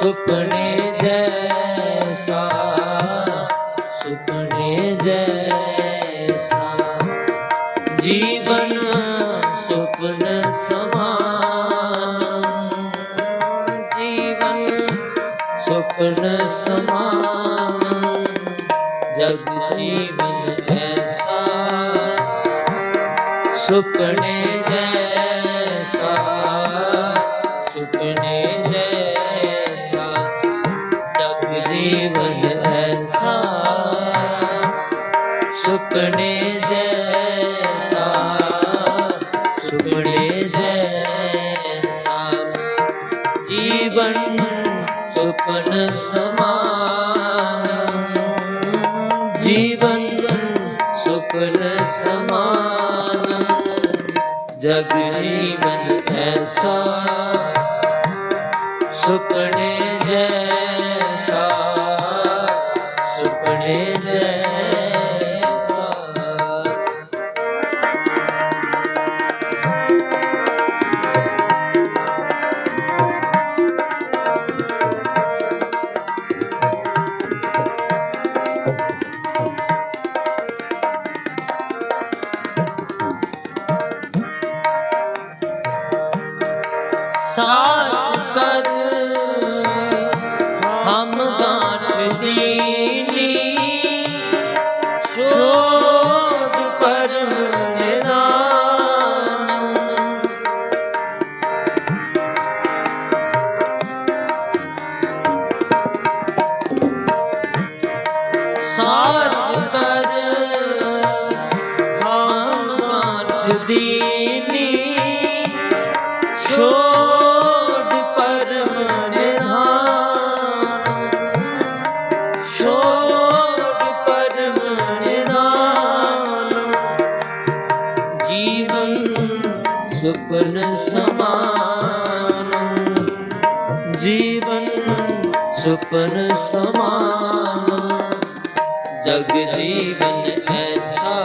ਸੁਪਨੇ ਜੈਸਾ ਸੁਪਨੇ ਜੈਸਾ। ਜੀਵਨ ਸੁਪਨ ਸਮਾਨ। ਜੀਵਨ ਸੁਪਨ ਸਮਾਨ। ਜਗ ਜੀਵਨ ਐਸਾ। ਸੁਪਨੇ ਜੈਸਾ, ਸੁਪਨੇ ਜੈ ਸੁਪਨੇ ਜੈਸਾ ਸੁਪਨੇ ਜੈਸਾ। ਜੀਵਨ ਸੁਪਨ ਸਮਾਨ, ਜੀਵਨ ਸੁਪਨ ਸਮਾਨ। ਜਗ ਜੀਵਨ ਐਸਾ, ਸੁਪਨੇ ਜੈਸਾ ਸੁਪਨੇ ਜੈਸਾ 서 ਆਪਨ ਸਮਾਨ। ਜਗ ਜੀਵਨ ਐਸਾ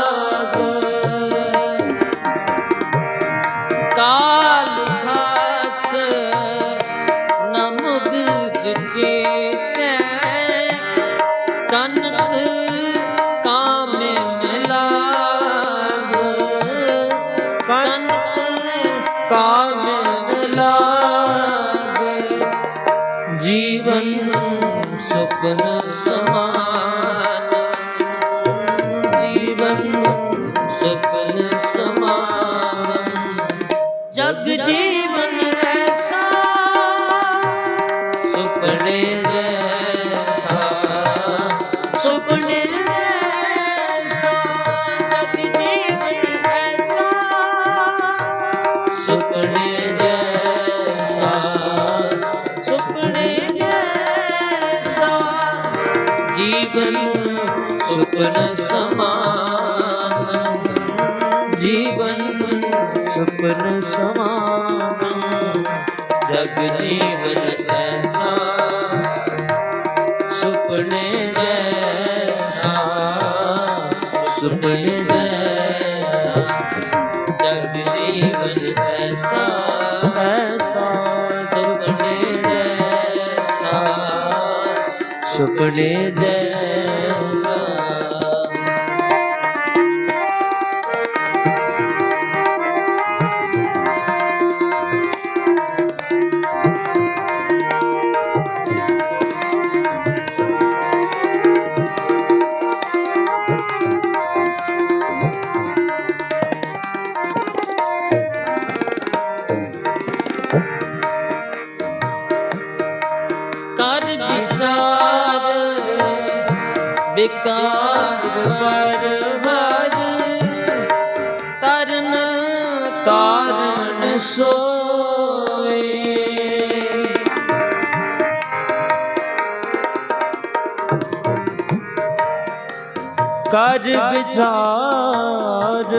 ਜਗ ਜੀਵਨ ਐਸਾ, ਸੁਪਨੇ ਜੈਸਾ ਸੁਪਨੇ ਜੈਸਾ, ਜਗ ਜੀਵਨ ਐਸਾ, ਸੁਪਨੇ ਜੈਸਾ ਸੁਪਨੇ ਜੈਸਾ, ਜੀਵਨ ਸੁਪਨ ਸਮਾਨ ਸਮਾਨ। ਜਗ ਜੀਵਨ ਐਸਾ ਸੁਪਨੇ ਜੈਸਾ ਸੁਪਨੇ ਜੈਸਾ ਜਗ ਜੀਵਨ ਐਸਾ ਸੁਪਨੇ ਜੈਸਾ ਸੁਪਨੇ ਜੈਸਾ ਵਿਕਾਰ ਪਰ ਹਰ ਤਰਨ ਤਾਰਨ ਸੋਏ। ਕਰ ਵਿਚਾਰ,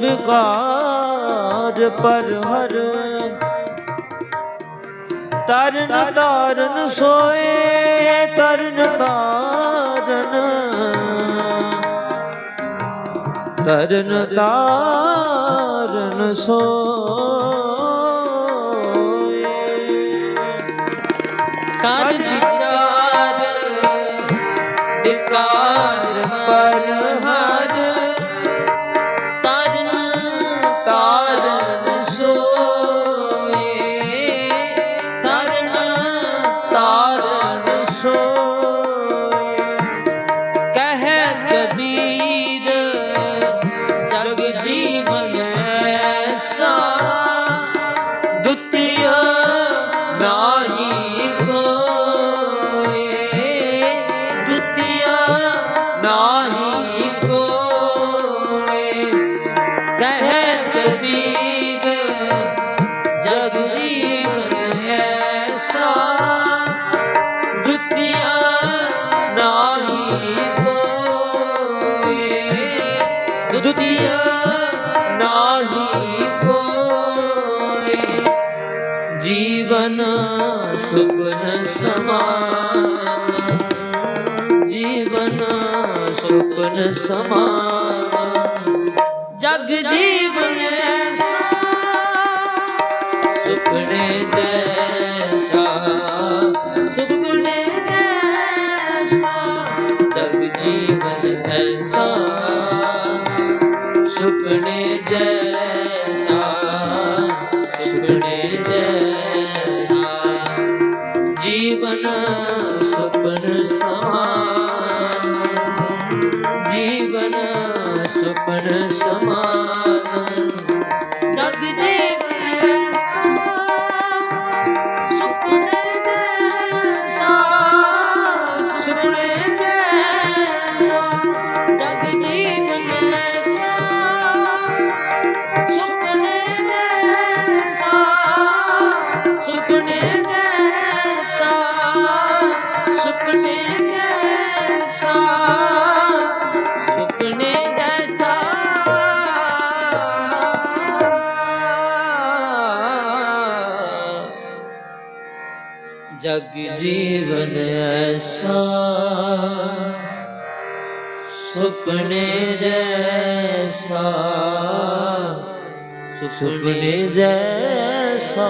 ਵਿਕਾਰ ਪਰ ਹਰ, ਤਰਨ ਤਾਰਨ ਸੋਏ ਤਰਨ ਤਾਰਨ ਤਰਨ ਤਾਰਨ ਸੋਏ। ਕਰ ਵਿਚਾਰ ਵਿਕਾਰ ਪਰ ਹਰ ਜੀਵਨ ਐਸਾ ਦੁਤੀਆ ਨਾਹੀ ਕੋਏ। ਦੁਤੀਆ ਨਾਹੀ ਕੋਏ। ਕਹਿ ਕਬੀਰ ਜਗ ਸਮਾਨ ਜੀਵਨ ਸੁਪਨ ਸਮਾਨ। ਜਗ ਜੀਵਨ ਐਸਾ ਸੁਪਨੇ ਜੈ ਸੁਪਨ ਸਮਾਨ। ਜਗ ਜੀਵਨ ਐਸਾ ਸੁਪਨੇ ਜੈਸਾ ਸੁਪਨੇ ਜੈਸਾ ਜਗ ਜੀਵਨ ਐਸਾ ਸੁਪਨੇ ਜੈਸਾ ਸੁਪਨੇ ਜਗ ਜੀਵਨ ਐਸਾ ਸੁਪਨੇ ਜੈਸਾ ਸੁਪਨੇ ਜੈਸਾ।